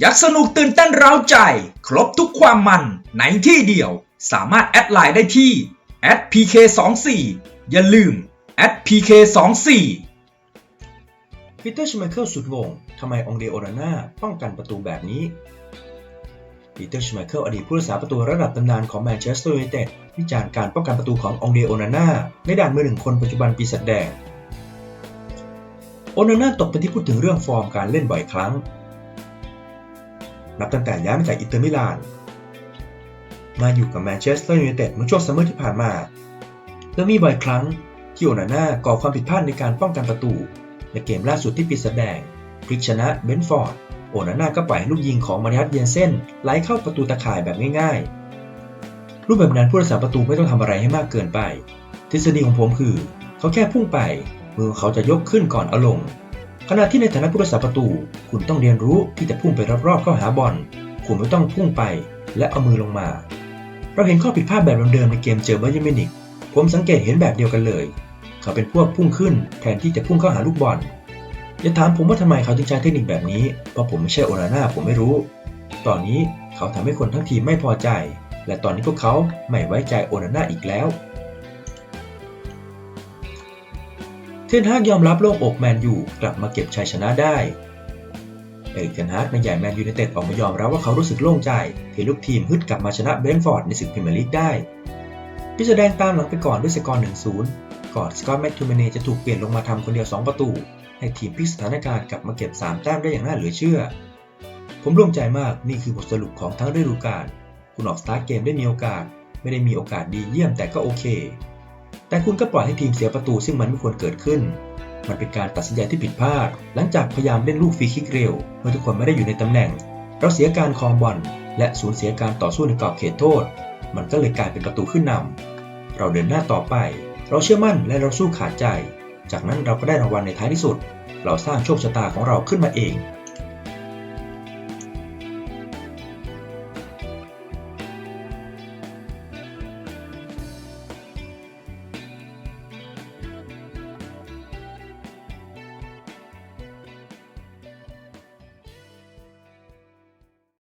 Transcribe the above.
ยักสนุกตื่นเต้นเร้าใจ ครบทุกความมันในที่เดียว สามารถแอดไลน์ได้ที่ @pk24 อย่าลืม @pk24 ปีเตอร์ชไมเคิลสุดงงทำไมองเดโอนาน่าป้องกันประตูแบบนี้ปีเตอร์ชไมเคิลอดีตผู้รักษาประตูระดับตำนานของแมนเชสเตอร์ยูไนเต็ดวิจารณ์การป้องกันประตูขององเดโอนาน่าในด่านมือหนึ่งคนปัจจุบันปีศาจแดงโอนาน่าตกเป็นที่พูดถึงเรื่องฟอร์มการเล่นบ่อยครั้ง นับตั้งแต่ย้ายมาจากอินเตอร์มิลาน มาอยู่กับแมนเชสเตอร์ยูไนเต็ดเมื่อช่วงซัมเมอร์ที่ผ่านมาและมีบ่อยครั้งที่โอนาน่าก่อความผิดพลาดในการป้องกันประตู ในเกมล่าสุดที่ปีศาจแดงพลิกชนะเบนฟอร์ดโอนาน่าก็ปล่อยลูกยิงของมาริอัสเยนเซนไหลเข้าประตูตะข่ายแบบง่ายๆ รูปแบบนั้นผู้รักษาประตูไม่ต้องทำอะไรให้มากเกินไป ทฤษฎีของผมคือ เขาแค่พุ่งไปมือเขาจะยกขึ้นก่อนเอาลง ขณะที่ในฐานะผู้รักษาประตู คุณต้องเรียนรู้ที่จะพุ่งไปรอบๆเข้าหาบอล คุณไม่ต้องพุ่งไปและเอามือลงมา เราเห็นข้อผิดพลาดแบบเดิมๆในเกมเจอเบอร์เมินิก ผมสังเกตเห็นแบบเดียวกันเลย เขาเป็นพวกพุ่งขึ้นแทนที่จะพุ่งเข้าหาลูกบอลอย่าถามผมว่าทำไมเขาถึงใช้เทคนิคแบบนี้ เพราะผมไม่ใช่โอนาน่าผมไม่รู้ ตอนนี้เขาทำให้คนทั้งทีมไม่พอใจ และตอนนี้พวกเขาไม่ไว้ใจโอนาน่าอีกแล้ว ทนฮากยอมรับโล่งอกแมนยูกลับมาเก็บชัยชนะได้เอกเทนฮากในใหญ่แมนยูไนเต็ดออกมายอมรับว่าเขารู้สึกโล่งใจ ที่ลูกทีมฮึดกลับมาชนะเบรนฟอร์ดในศึกพรีเมียร์ลีกได้พิจแดงตามหลังไปก่อนด้วยสกอร์ 1-0 ก่อนสกอตแมคทูเมเนจะถูกเปลี่ยนลงมาทำคนเดียว 2 ประตู ให้ทีมพลิกสถานการณ์กลับมาเก็บ 3 แต้มได้อย่างน่าเหลือเชื่อ ผมโล่งใจมากนี่คือบทสรุปของทั้งฤดูกาลคุณออกสตาร์เกมได้มีโอกาส ไม่ได้มีโอกาสดีเยี่ยมแต่ก็โอเค แต่คุณก็ปล่อยให้ทีมเสียประตูซึ่งมันไม่ควรเกิดขึ้น มันเป็นการตัดสินใจที่ผิดพลาด หลังจากพยายามเล่นลูกฟรีคิกเร็วเมื่อทุกคนไม่ได้อยู่ในตำแหน่ง เราเสียการคองบอลและสูญเสียการต่อสู้ในกรอบเขตโทษ มันก็เลยกลายเป็นประตูขึ้นนำเราเดินหน้าต่อไป เราเชื่อมั่นและเราสู้ขาดใจ จากนั้นเราก็ได้รางวัลในท้ายที่สุด เราสร้างโชคชะตาของเราขึ้นมาเอง